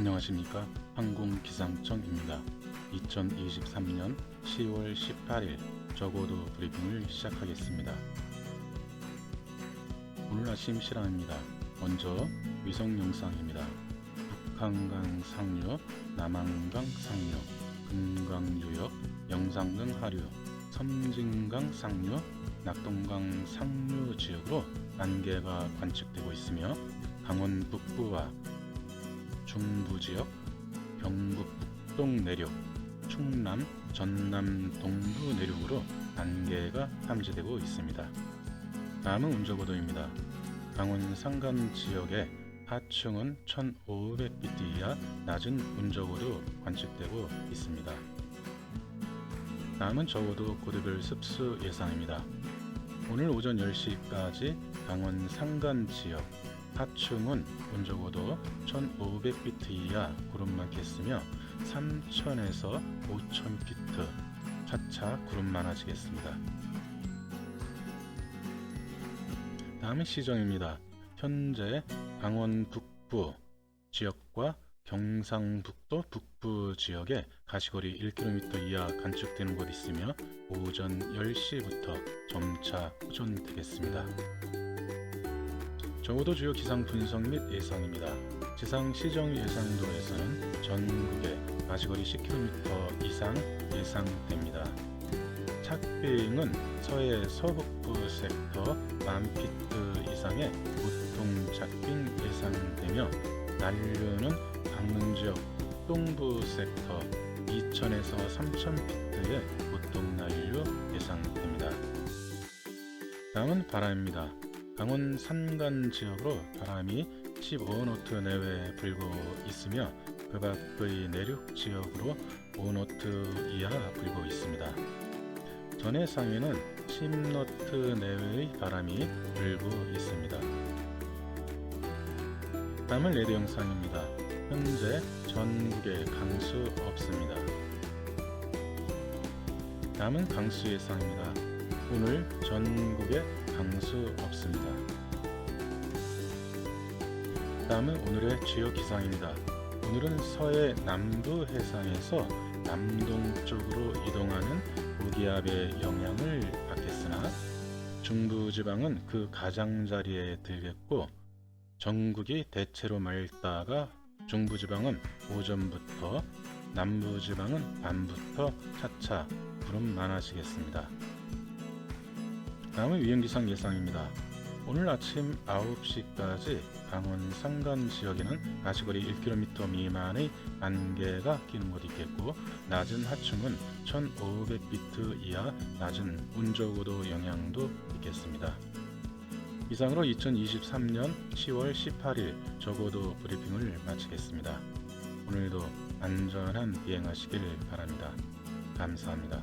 안녕하십니까 항공기상청입니다. 2023년 10월 18일 저고도 브리핑을 시작하겠습니다. 오늘 아침 실황입니다. 먼저 위성 영상입니다. 북한강 상류, 남한강 상류, 금강유역, 영상등 하류, 섬진강 상류, 낙동강 상류 지역으로 안개가 관측되고 있으며 강원 북부와 중부 지역, 경북 북동 내륙, 충남, 전남 동부 내륙으로 안개가 탐지되고 있습니다. 다음은 운저고도입니다. 강원 산간 지역의 하층은 1500피트 이하 낮은 운저고도 관측되고 있습니다. 다음은 저고도 고도별 습수 예상입니다. 오늘 오전 10시까지 강원 산간 지역 하층은 온적어도 1500피트 이하 구름 많겠으며 3000에서 5000피트 차차 구름 많아지겠습니다. 다음은 시정입니다. 현재 강원 북부 지역과 경상북도 북부 지역에 가시거리 1km 이하 관측되는 곳 있으며 오전 10시부터 점차 호전되겠습니다. 적어도 주요 기상 분석 및 예상입니다. 지상 시정 예상도에서는 전국에 가시거리 10km 이상 예상됩니다. 착빙은 서해 서북부 섹터 만피트 이상의 보통 착빙 예상되며 난류는 강릉 지역 동부 섹터 2000에서 3000피트의 보통 난류 예상됩니다. 다음은 바람입니다. 강원 산간 지역으로 바람이 15노트 내외 불고 있으며 그 밖의 내륙 지역으로 5노트 이하 불고 있습니다. 전해 상해는 10노트 내외의 바람이 불고 있습니다. 다음은 레드 영상입니다. 현재 전국에 강수 없습니다. 다음은 강수 예상입니다. 오늘 전국에 강수 없습니다. 다음은 오늘의 주요 기상입니다. 오늘은 서해 남부 해상에서 남동쪽으로 이동하는 고기압의 영향을 받겠으나 중부지방은 그 가장자리에 들겠고 전국이 대체로 맑다가 중부지방은 오전부터 남부지방은 밤부터 차차 구름 많아지겠습니다. 다음은 위험기상 예상입니다. 오늘 아침 9시까지 강원 산간 지역에는 가시거리 1km 미만의 안개가 끼는 곳이 있겠고 낮은 하층은 1500피트 이하 낮은 운저고도 영향도 있겠습니다. 이상으로 2023년 10월 18일 저고도 브리핑을 마치겠습니다. 오늘도 안전한 비행하시길 바랍니다. 감사합니다.